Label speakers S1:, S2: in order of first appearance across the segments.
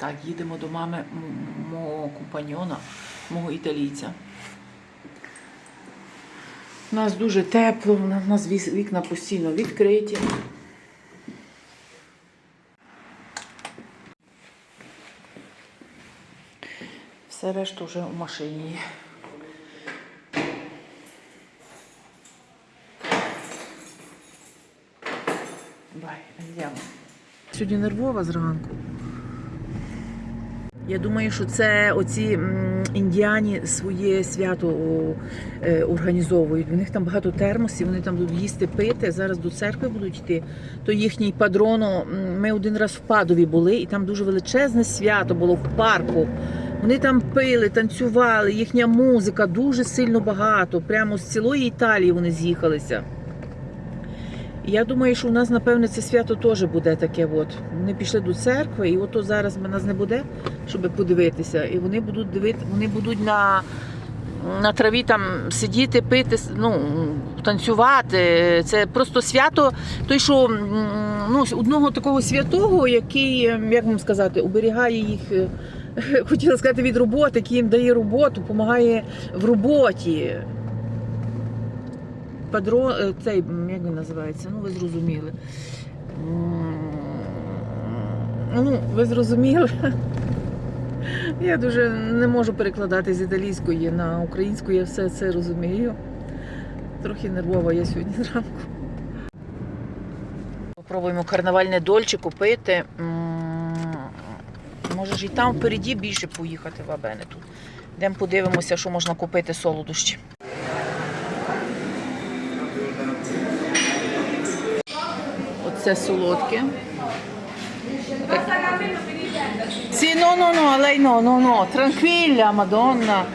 S1: Так, їдемо до мами мого компаньона, мого італійця. У нас дуже тепло, у нас вікна постійно відкриті. Все решту вже у машині. Бай. Сьогодні нервова зранку. Я думаю, що це оці індіані своє свято е, організовують. У них там багато термосів, вони там будуть їсти, пити. Зараз до церкви будуть йти. То їхній падроно. Ми один раз в Падові були, і там дуже величезне свято було в парку. Вони там пили, танцювали, їхня музика дуже сильно багато. Прямо з цілої Італії вони з'їхалися. Я думаю, що у нас, напевне, це свято теж буде таке. От. Вони пішли до церкви, і ото зараз нас не буде, щоб подивитися. І вони будуть дивити, вони будуть на, на траві там сидіти, пити, ну, танцювати. Це просто свято, той, що ну, одного такого святого, який, ем, як вам сказати, оберігає їх. е, Хотіла сказати від роботи, який їм дає роботу, допомагає в роботі. Падро, е, цей, як він називається? Ну, ви зрозуміли. Ну, ви зрозуміли. Я дуже не можу перекладати з італійської на українську, я все це розумію. Трохи нервова я сьогодні зранку. Попробуємо карнавальне дольче купити. Може ж і там впереді більше поїхати в Абенету. Йдемо подивимося, що можна купити солодощі. Оце солодке. Sì, no, no, no, a lei no, no, no, tranquilla, madonna.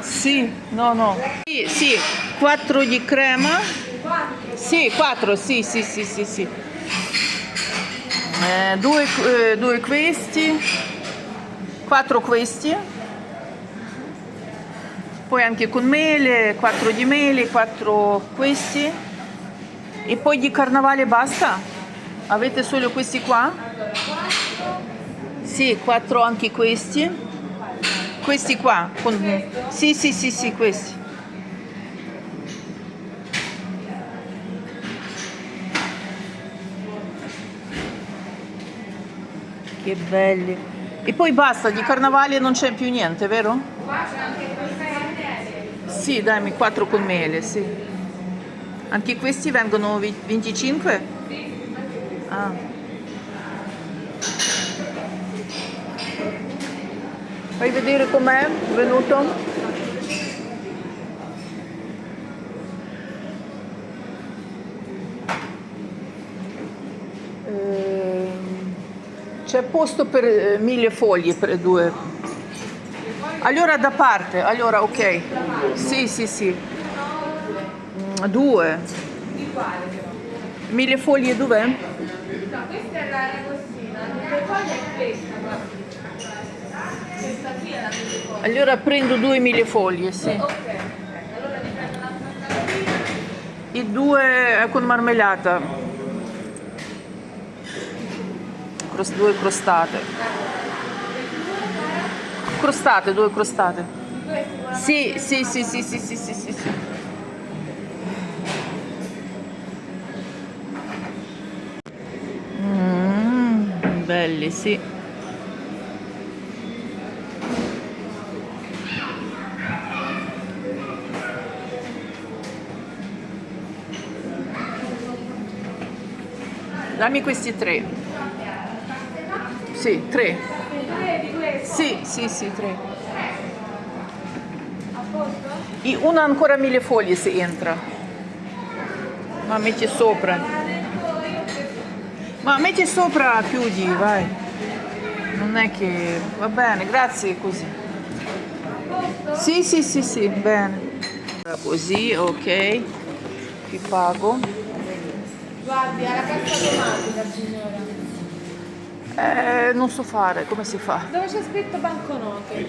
S1: Sì, no, no. Sì, sì, 4 di crema. Sì, 4, sì, sì, sì, sì, sì. Eh, due, eh, due questi, quattro questi. Poi anche con mele, 4 di mele, 4 questi. E poi di carnavale basta? Avete solo questi qua? Sì, quattro anche questi. Questi qua. con- Sì, sì, sì, sì, questi. Che belli. E poi basta, di carnavale non c'è più niente, vero? Sì, dammi quattro con mele, sì. Anche questi vengono vi- 25? Ah. Fai vedere com'è venuto? Ehm, C'è posto per eh, mille foglie per due. Allora da parte, allora ok. Sì, sì, sì. Due. Di quale? Mille foglie dov'è?
S2: No, questa è la ragostina, mille foglie è questa qua. Questa qui è la mille foglie.
S1: Allora prendo due mille foglie, sì.
S2: Ok, allora ne prendo una
S1: I due eh, con marmellata. Crost due crostate. Crostate, due crostate. Sì, sì, sì, sì, sì, sì, sì, sì. sì. Belli, sì. Dammi questi tre. Sì, tre. Sì, sì, sì, tre. E una ancora mille foglie se entra. Ma metti sopra. Ma metti sopra, chiudi, vai. Non è che... Va bene, grazie così. Sì, sì, sì, sì, bene. Così, ok. Ti pago.
S2: Guardi, alla cassa automatica, signora.
S1: Eh, non so fare, come si fa?
S2: Dove c'è scritto banconote?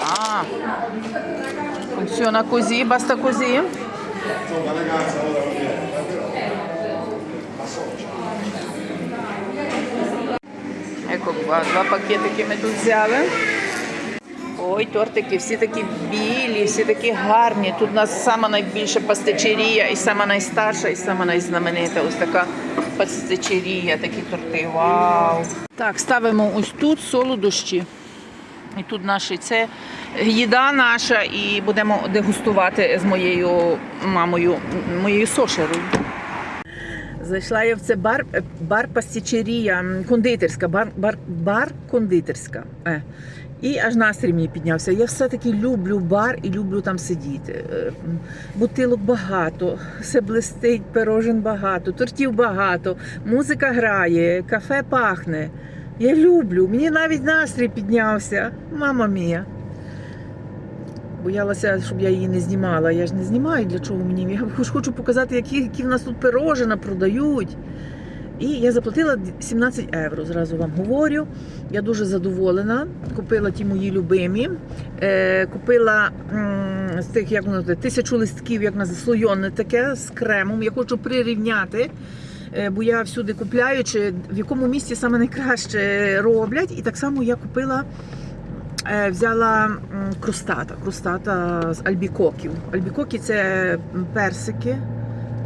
S1: Ah, funziona così, basta così? Ecco qua, два пакетики ми тут взяли. Ой, тортики, всі такі білі, всі такі гарні. Тут у нас сама найбільша пастичерія, і сама найстарша, і сама найзнаменита. Ось така пастичерія, такі торти. Вау! Так, ставимо ось тут солодощі. І тут наші це їда наша, і будемо дегустувати з моєю мамою, моєю сошерою. Зайшла я в це бар, е, бар пастічерія, кондитерська, бар, бар, бар кондитерська. Е. І аж настрій мені піднявся. Я все-таки люблю бар і люблю там сидіти. Е, Бутилок багато, все блистить, пирожен багато, тортів багато, музика грає, кафе пахне. Я люблю, мені навіть настрій піднявся. Мама мія. Боялася, щоб я її не знімала. Я ж не знімаю для чого мені. Я хоч хочу показати, які, які в нас тут пирожина продають. І я заплатила 17 євро, зразу вам говорю. Я дуже задоволена. Купила ті мої любимі. Е, купила з тих, як воно тисячу листків, як на заслойоне таке з кремом. Я хочу прирівняти. е, Бо я всюди купляю, чи в якому місці саме найкраще роблять. І так само я купила Е, Взяла крустата, крустата з альбікоків. Альбікоки це персики,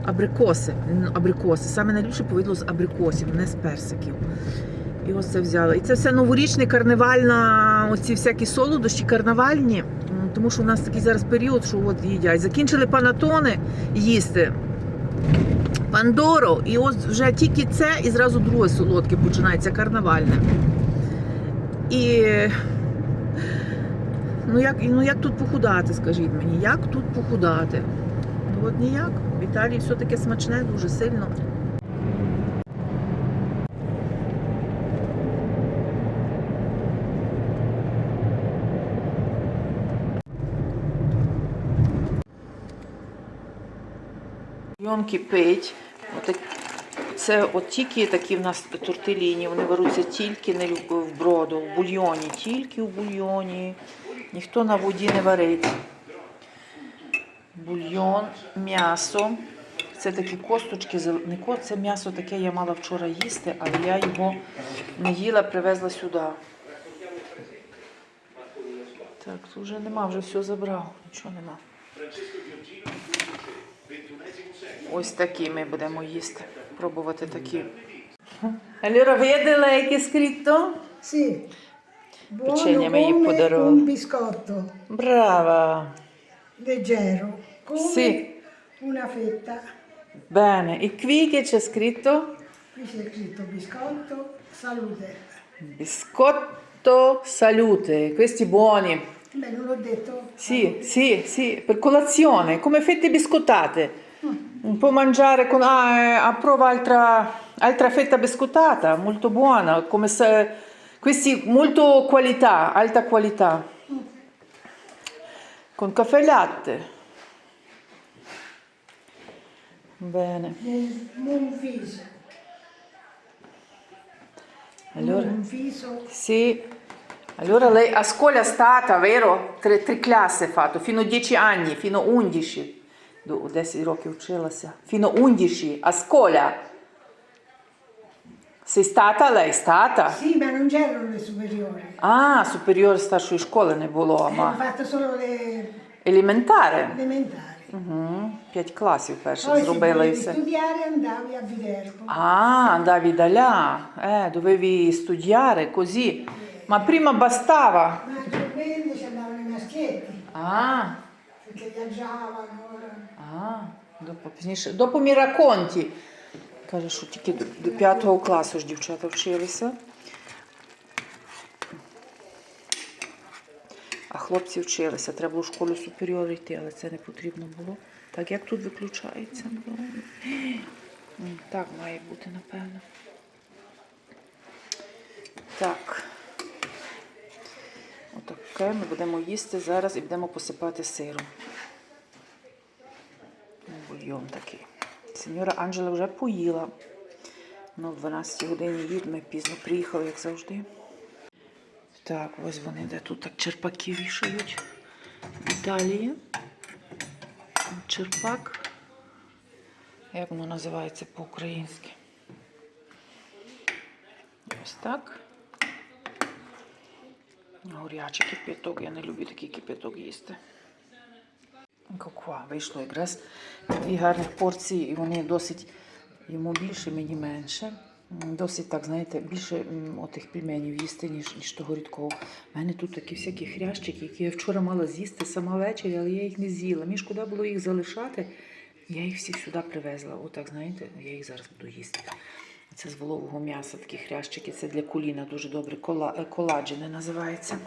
S1: абрикоси. Абрикоси. Саме найліпше повидло з абрикосів, не з персиків. І ось це взяла. І це все новорічне, карнавальна, оці всякі солодощі, карнавальні. Тому що у нас такий зараз період, що от їдять. Закінчили панатони їсти. Пандоро, і ось вже тільки це, і зразу друге солодке починається карнавальне. І Ну як, ну як тут похудати, скажіть мені, як тут похудати? Ну от ніяк. В Італії все таке смачне, дуже сильно. Йон кипить. Це от тільки такі в нас тортиліні, вони беруться тільки в броду, в бульйоні, тільки в бульйоні. Ніхто на воді не варить. Бульйон, м'ясо. Це такі косточки, не ко- це м'ясо таке я мала вчора їсти, але я його не їла, привезла сюди. Так, тут вже нема, вже все забрав, нічого нема. Ось такі ми будемо їсти. Пробувати такі. Allora, vede lei che?
S3: Sì. Buono come
S1: poderò-
S3: un biscotto,
S1: Brava!
S3: leggero, come
S1: Sì.
S3: una fetta.
S1: Bene, e qui che c'è scritto?
S3: Qui c'è scritto biscotto, salute.
S1: Biscotto salute, questi buoni.
S3: Beh, non l'ho detto.
S1: Sì, sì, sì, per colazione, come fette biscottate. Può mangiare con... Ah, eh, ah, prova altra, altra fetta biscottata, molto buona, come se... Questi molto qualità, alta qualità. Con caffè e latte. Bene.
S3: Mon- Monfiso.
S1: Allora,
S3: Monfiso.
S1: sì. Allora lei a scuola è stata, vero? Tre, tre classi ha fatto, fino a 10 anni, fino a 11. До 10 років вчилася. Fino a 11 a scuola. Sei stata lei? è Stata?
S3: Sì, ma non c'erano le superiori.
S1: Ah, superiore старшої школи не було,
S3: Ho
S1: ma
S3: fatto solo le
S1: елементаре.
S3: elementari.
S1: Угу. П'ять класів перших
S3: Poi se
S1: зробила і
S3: volevi
S1: все.
S3: studiare andavi a Viterbo.
S1: Ah, andavi da là, eh, dovevi studiare così. Ma prima bastava.
S3: Ma naturalmente ci andavano i maschietti,
S1: Ah,
S3: perché viaggiavano. ora.
S1: а, dopo. Dopo mi racconti. Каже, що тільки до, п'ятого класу ж дівчата вчилися. А хлопці вчилися. Треба було в школу суперіор йти, але це не потрібно було. Так, як тут виключається? Так має бути, напевно. Так. Отаке ми будемо їсти зараз і будемо посипати сиром. Бульйон такий. Сеньора Анджела вже поїла. Ну, в 12 годині їд, ми пізно приїхали, як завжди. Так, ось вони, де тут так черпаки вішають. Італії. Черпак. Як воно називається по-українськи? Ось так. Горячий кипяток. Я не люблю такий кипяток їсти. Коква вийшло якраз дві гарних порції, і вони досить йому більше, мені менше. Досить так, знаєте, більше отих пельменів їсти, ніж, ніж того рідкого. У мене тут такі всякі хрящики, які я вчора мала з'їсти сама ввечері, але я їх не з'їла. Мені шкода було їх залишати. Я їх всіх сюди привезла. Отак, знаєте, я їх зараз буду їсти. Це з волового м'яса такі хрящики. Це для коліна дуже добре. Кола, е, коладжини називається.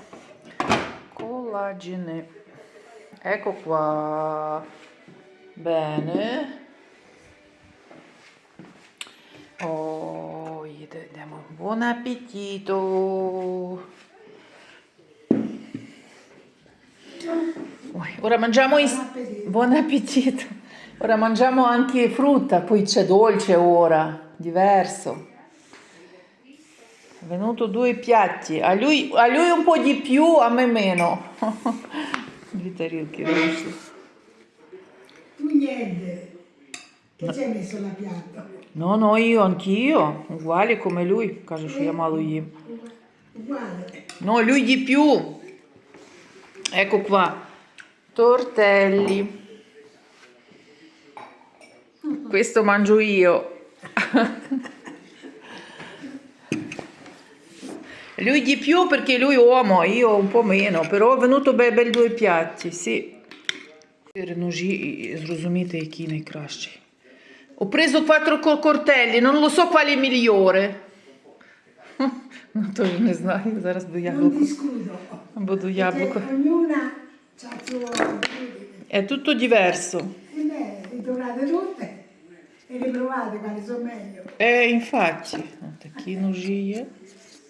S1: Collaggine. Ecco qua. Bene. Oh, idemo. Buon appetito. Ora mangiamo i...
S3: Buon appetito.
S1: Buon appetito. Ora mangiamo anche frutta, poi c'è dolce ora, diverso. È venuto due piatti, a lui, a lui un po' di più, a me meno. Due tarelche vešli.
S3: Tu niente. Che ci hai messo la piatta?
S1: No, no, io anch'io, uguale come lui, каже, що я мало їм.
S3: Uguale.
S1: No, lui di più. Ecco qua. Tortelli. Questo mangio io. Lui di più perché lui uomo, io un po' meno, però è venuto bei, bei due piatti, sì. Чотири ножі і зрозуміти, який найкращий. Ho preso quattro co- coltelli, non lo so quale migliore. Ну, теж не знаю, зараз буду
S3: Non
S1: яблуко.
S3: discuto.
S1: Буду
S3: Perché
S1: яблуко.
S3: ognuna ha il suo...
S1: È tutto diverso.
S3: E beh, le trovate tutte e le provate quali sono meglio.
S1: Е, infatti, такі ножі є,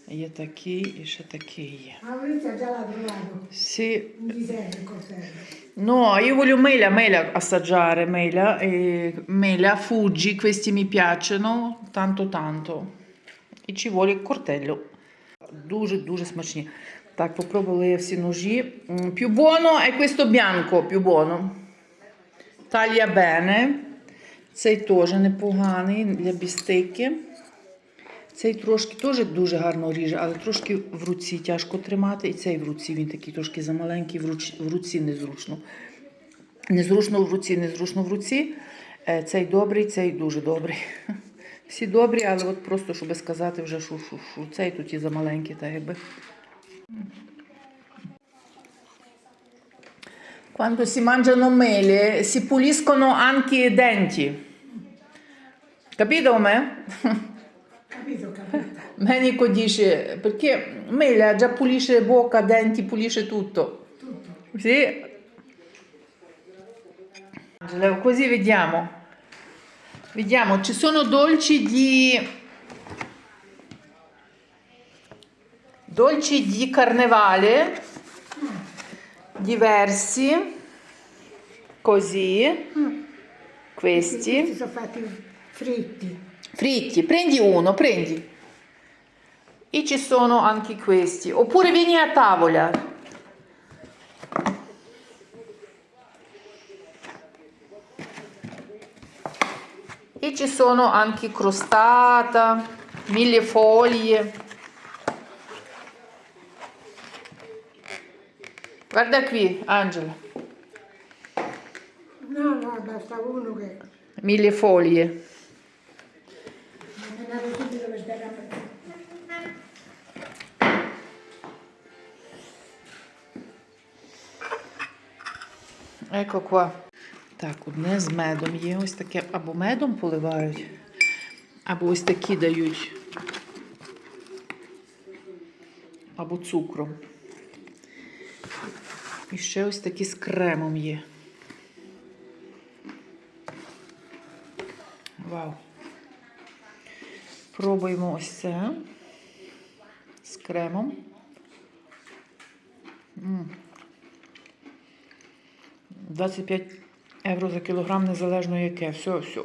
S1: Є такі і ще такі є.
S3: Coltello.
S1: No, io voglio mela, mela assaggiare, mela, e mela, Fuji, questi mi piacciono tanto tanto. І ci vuole il coltello. Дуже-дуже смачні. Так, попробувала я всі ножі. Più buono è questo bianco, più buono. Taglia bene. Цей теж непоганий для бістейки. Цей трошки теж дуже гарно ріже, але трошки в руці тяжко тримати. І цей в руці він такий трошки замаленький, в руці, в руці незручно. Незручно в руці, незручно в руці. Е, Цей добрий, цей дуже добрий. Всі добрі, але от просто, щоб сказати вже, що цей тут і замаленький, так якби. Quando si mangiano mele si puliscono anche i denti. Capito me?
S3: Capito, capito.
S1: Medico dice perché mela già pulisce bocca, denti, pulisce tutto.
S3: Tutto.
S1: Sì. Angela, Così vediamo. Vediamo, ci sono dolci di dolci di carnevale diversi così questi
S3: Questi sono fatti fritti.
S1: Fritti prendi uno prendi. E ci sono anche questi. Oppure vieni a tavola. E ci sono anche crostata mille foglie. Guarda qui Angela.
S3: No, no, basta uno che
S1: mille foglie Ecco qua. Так, одне з медом є ось таке, або медом поливають, або ось такі дають, або цукром. І ще ось такі з кремом є. Вау. Пробуємо ось це з кремом. 25 євро за кілограм, незалежно яке. Все, все.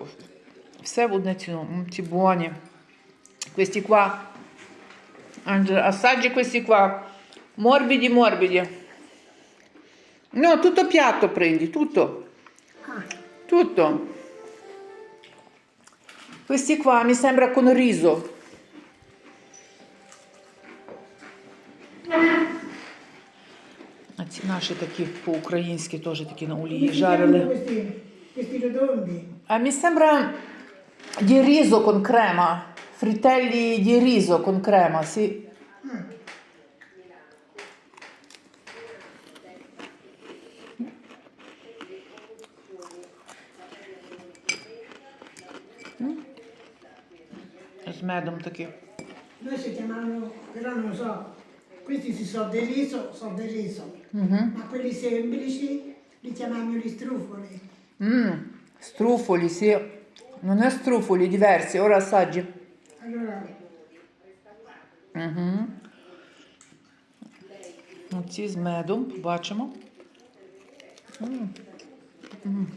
S1: Все в одне ціну. М, Ці qua. Angela, assaggi questi qua. Morbidi, morbidi. No, tutto piatto prendi, tutto.
S3: Ah,
S1: Tutto. Questi qua mi sembra con riso. А ці наші такі по-українськи теж такі на олії
S3: chiamano
S1: жарили. А mi sembra di riso con crema. Fritelli di riso con crema, sì. З медом такі.
S3: Noi si chiamano, però non so, questi si so del riso, so del riso. Ma quelli semplici li chiamiamo gli strufoli.
S1: Mmm, struffoli, sì. Non è struffoli, diversi. Ora assaggi.
S3: Allora,
S1: Угу. Оці з медом, побачимо. М. М.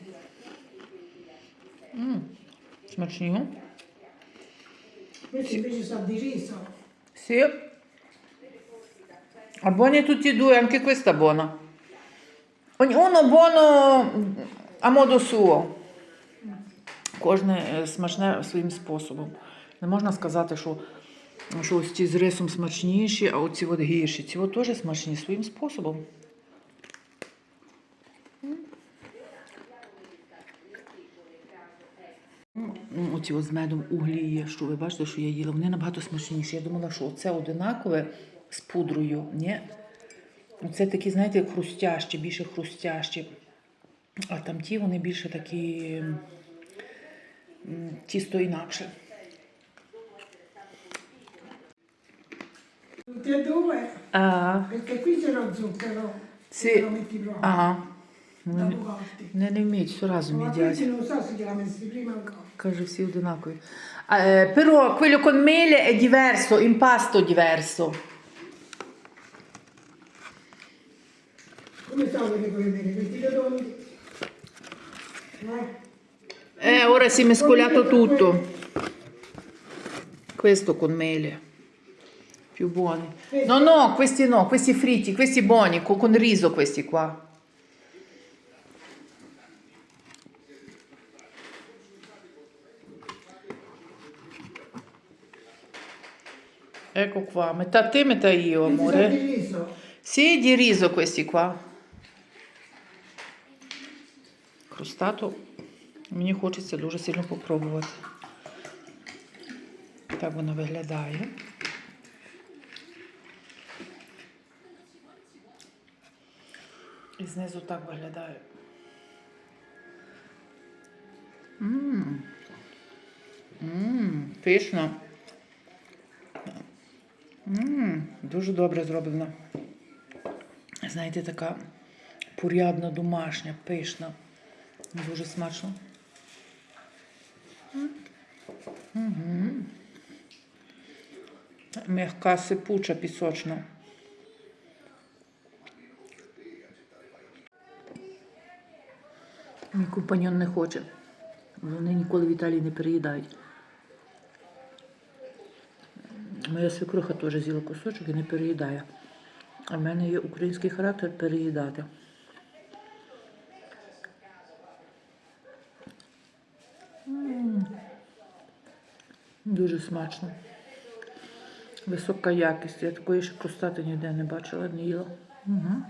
S1: М. Смачні.
S3: questi invece so di riso.
S1: Sì. Ah, buoni tutti e due, anche questa è buona. Ognuno buono a modo suo. Кожне е, смачне своїм способом. Не можна сказати, що, що ось ці з рисом смачніші, а оці от гірші. Ці от теж смачні своїм способом. М, Оці з медом углі є, що ви бачите, що я їла. Вони набагато смачніші. Я думала, що це одинакове з пудрою. Ні. Це такі, знаєте, хрустящі, більше хрустящі. А там ті вони більше такі тісто інакше.
S3: Tutti e due,
S1: А,
S3: perché qui zucchero.
S1: Sì. ага.
S3: Dopo cotti.
S1: Не, не вміють, все разом
S3: Ma
S1: їдять.
S3: questi non so se li ha messi prima o cotti.
S1: Каже, всі одинакові. А, е, però quello con mele è diverso, impasto diverso.
S3: Come so che devo vedere questi rotondi? Eh?
S1: Eh, ora si è mescolato tutto. Questo con mele. Più buoni. No, no, questi no, questi fritti, questi buoni, co- con riso questi qua. Ecco qua, metà te, metà io, amore.
S3: di riso.
S1: Sì, di riso questi qua. Хрустату. Мені хочеться дуже сильно попробувати. Так вона виглядає. І знизу так виглядає. Мм. Мм, пишно. Дуже добре зроблено. Знаєте, така порядна, домашня, пишна. Дуже смачно. Угу. М'яка сипуча, пісочна. Мій компаньон не хоче. Вони ніколи в Італії не переїдають. Моя свекруха теж з'їла кусочок і не переїдає. А в мене є український характер переїдати. Дуже смачно. Висока якість. Я такої ще крустати ніде не бачила, не їла. Угу.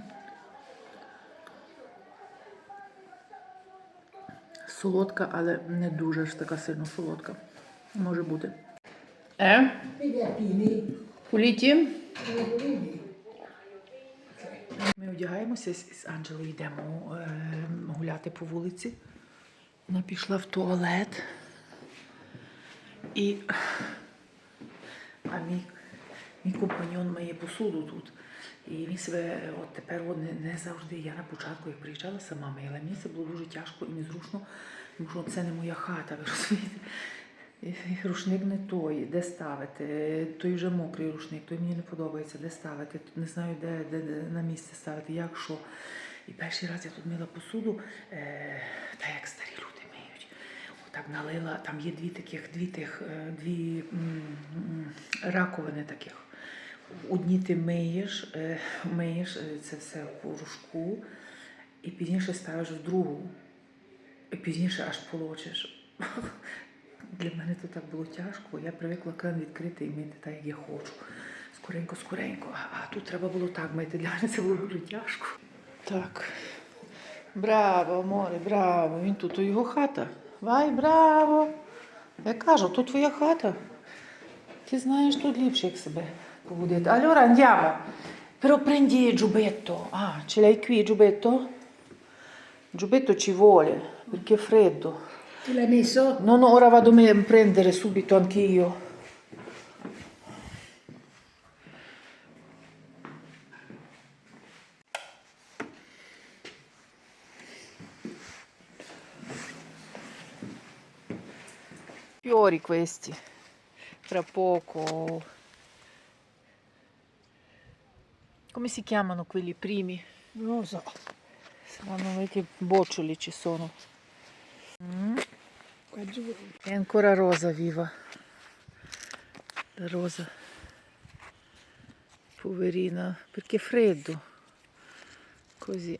S1: Солодка, але не дуже ж така сильно солодка. Може бути. Е?
S3: Appini?
S1: Пуліті?
S3: Sono.
S1: Ми одягаємося з Анджелою йдемо е, гуляти по вулиці. Вона пішла в туалет. І а мій, мій компаньон має посуду тут. І він себе от тепер не, не завжди. Я на початку, як приїжджала сама мила, мені це було дуже тяжко і незручно, тому що це не моя хата, ви розумієте. Рушник не той, де ставити, той вже мокрий рушник, той мені не подобається, де ставити, не знаю, де, де, де на місце ставити, як що. І перший раз я тут мила посуду, е, та як старі люди миють. Отак налила, там є дві таких, дві тих, е, дві м, м, раковини таких. Одні ти миєш, е, миєш е, це все в порошку, і пізніше ставиш в другу, і пізніше аж полочиш. Для мене це так було тяжко. Я привикла кран відкрити і мити так, як я хочу. Скоренько, скоренько. А, а тут треба було так мити. Для мене це було дуже тяжко. Так. Браво, море, браво. Він тут, то його хата. Вай, браво. Я кажу, тут твоя хата. Ти знаєш тут ліпше, як себе поводити. Il giubbetto. Ah, ce l'hai qui il giubbetto? Il ci vuole, perché freddo.
S3: Tu l'hai messo?
S1: No, no, ora vado a prendere subito anch'io. Fiori questi, tra poco. Come si chiamano quelli primi?
S3: Non lo so.
S1: Saranno vecchi boccioli ci sono. Mm. È ancora rosa viva. La rosa. Poverina, perché è freddo. Così.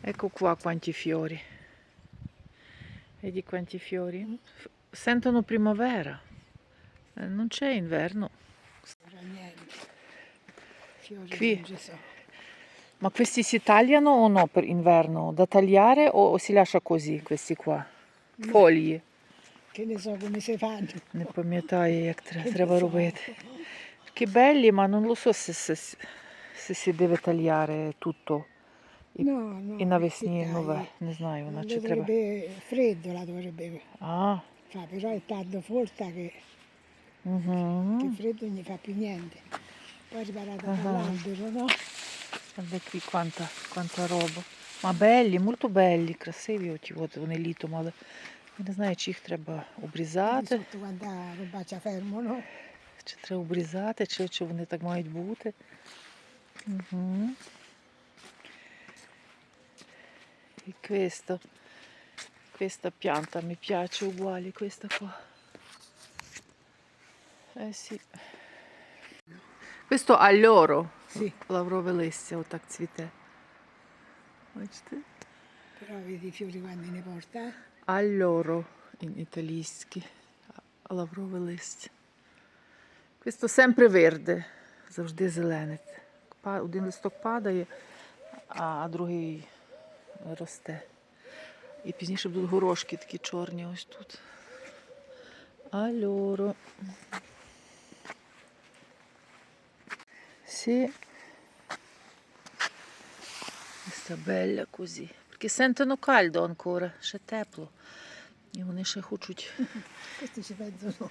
S1: Ecco qua quanti fiori. Vedi quanti fiori? Sentono primavera. Eh, Non c'è inverno. Qui. Ma questi si tagliano o no per inverno? Da tagliare o si lascia così questi qua? Foglie.
S3: Che ne so come si fanno.
S1: Не пам'ятаю, як тре- треба робити. Такі ma non lo so se, se, se si deve tagliare tutto. І,
S3: No, no.
S1: і навесні нове. Не знаю,
S3: Non
S1: наче треба.
S3: freddo la dovrebbe
S1: А,
S3: fare, però è tanto forte che,
S1: угу.
S3: che freddo non gli fa più niente. Poi è riparata dall'albero, no?
S1: Guarda qui quanta, quanta roba. Ma belli, molto belli, красиві оті от вони літом, але я не знаю, чи їх треба обрізати,
S3: fermano.
S1: чи треба обрізати, чи, чи вони так мають бути. Угу. E questo, questa pianta mi piace uguale, questa qua. Eh sì. Questo alloro,
S3: Sì.
S1: лаврове листя, отак цвіте. Бачите?
S3: Però vedi fiori quando ne porta.
S1: Alloro in італійські. Лаврове листя. Questo sempre verde, завжди зелене. Один листок падає, а другий росте. І пізніше будуть горошки такі чорні ось тут. Alloro. Sì. Questa bella così. Perché sentono caldo ancora, ще тепло. І вони ще хочуть
S3: Questi ci pensano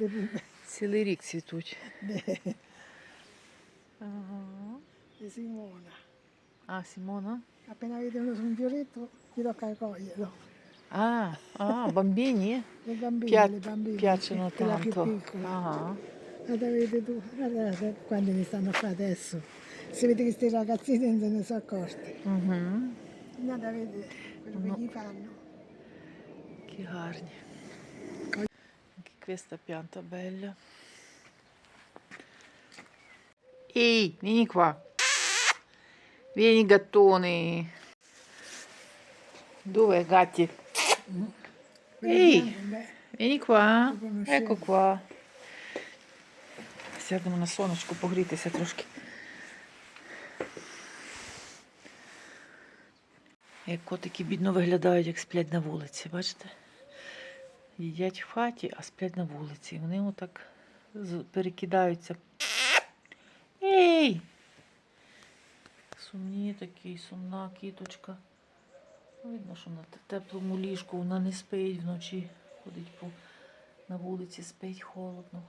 S3: le pupe.
S1: цілий рік цвітуть.
S3: Di Simona.
S1: А, Сімона?
S3: Appena vedono su un fioretto gli tocca coglierlo.
S1: А, а, бамбіні.
S3: Le bambine,
S1: П'я-
S3: le bambine.
S1: Piacciono
S3: quella più
S1: tanto.
S3: piccola.
S1: Ага.
S3: Guarda, vedi tu, guarda quando mi stanno qua adesso. Si vede che questi ragazzini non se ne sono accorti.
S1: Угу.
S3: Andate a vedere quello che gli fanno.
S1: Які гарні. Questa pianta bella. Ehi, vieni qua. Vieni gattone. Dove gatti?
S3: Quelli
S1: Ehi.
S3: bianchi, beh,
S1: Vieni qua.
S3: Ti conoscevo.
S1: Ecco qua. Сядемо на сонечку погрітися трошки. Як котики бідно виглядають, як сплять на вулиці, бачите? Їдять в хаті, а сплять на вулиці. Вони отак перекидаються. Ей! Сумні такі, сумна кіточка. Видно, що на теплому ліжку вона не спить вночі, ходить по на вулиці, спить холодно.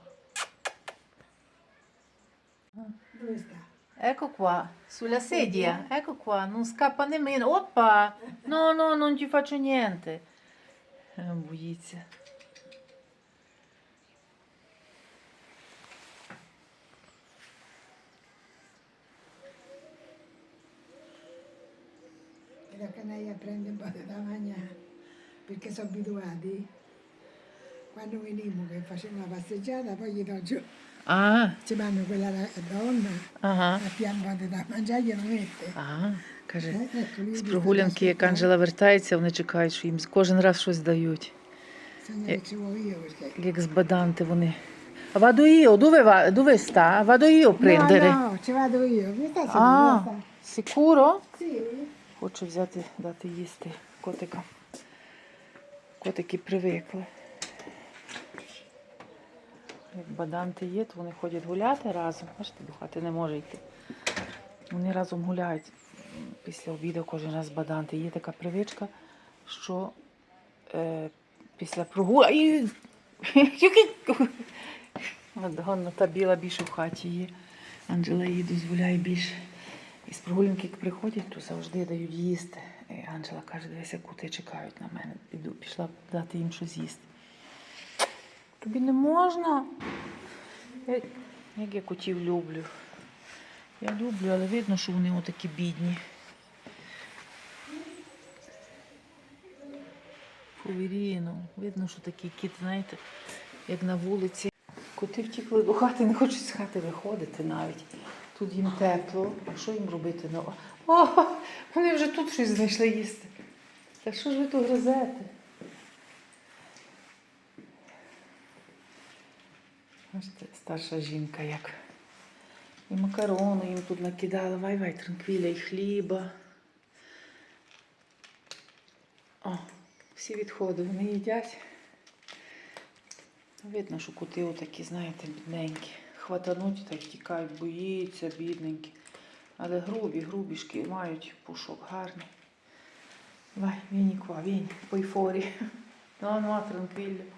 S3: Sta?
S1: Ecco qua, sulla sedia, ecco qua, non scappa nemmeno. Oppa! No, no, non ci faccio niente. Non boiezza.
S3: E la canaglia prende un po' da mangiare, perché sono abituati. Quando venivamo che facevamo la passeggiata, poi gli do giù.
S1: А,
S3: ci vanno quella donna,
S1: ага.
S3: a pian un po' da mangiare glielo mette.
S1: А, каже. З прогулянки, як Анжела вертається, вони чекають, що їм кожен раз щось дають.
S3: Цього.
S1: Як збаданти вони. Vado io, dove, va? dove sta? Vado io a prendere.
S3: No, no, ci vado io. Mi sta
S1: А,
S3: seguendo?
S1: sicuro?
S3: Sì.
S1: Хочу взяти, дати їсти котикам. Котики привикли. Як баданти є, то вони ходять гуляти разом. Бачите, до хати не може йти. Вони разом гуляють після обіду кожен раз баданти. Є така привичка, що е, після прогулянки. Гадонно, та біла більше в хаті є. Анджела їй дозволяє більше. І з прогулянки, як приходять, то завжди дають їсти. І Анджела каже, дивися, кути чекають на мене. Піду, пішла дати їм щось їсти. Тобі не можна. Як я котів люблю. Я люблю, але видно, що вони отакі бідні. Повіріно, видно, що такий кіт, знаєте, як на вулиці. Коти втікли до хати, не хочуть з хати виходити навіть. Тут їм тепло. А що їм робити? Ну, о, вони вже тут щось знайшли їсти. Та що ж ви тут гризете? Бачите, старша жінка як. І макарони їм тут накидала, вай вай, транквіля, і хліба. О, всі відходи вони їдять. Видно, що кути отакі, знаєте, бідненькі. Хватануть та й втікають, боїться, бідненькі. Але грубі, грубішки мають пушок гарний. Vieni qua, vieni, poi fuori. No, no, tranquillo.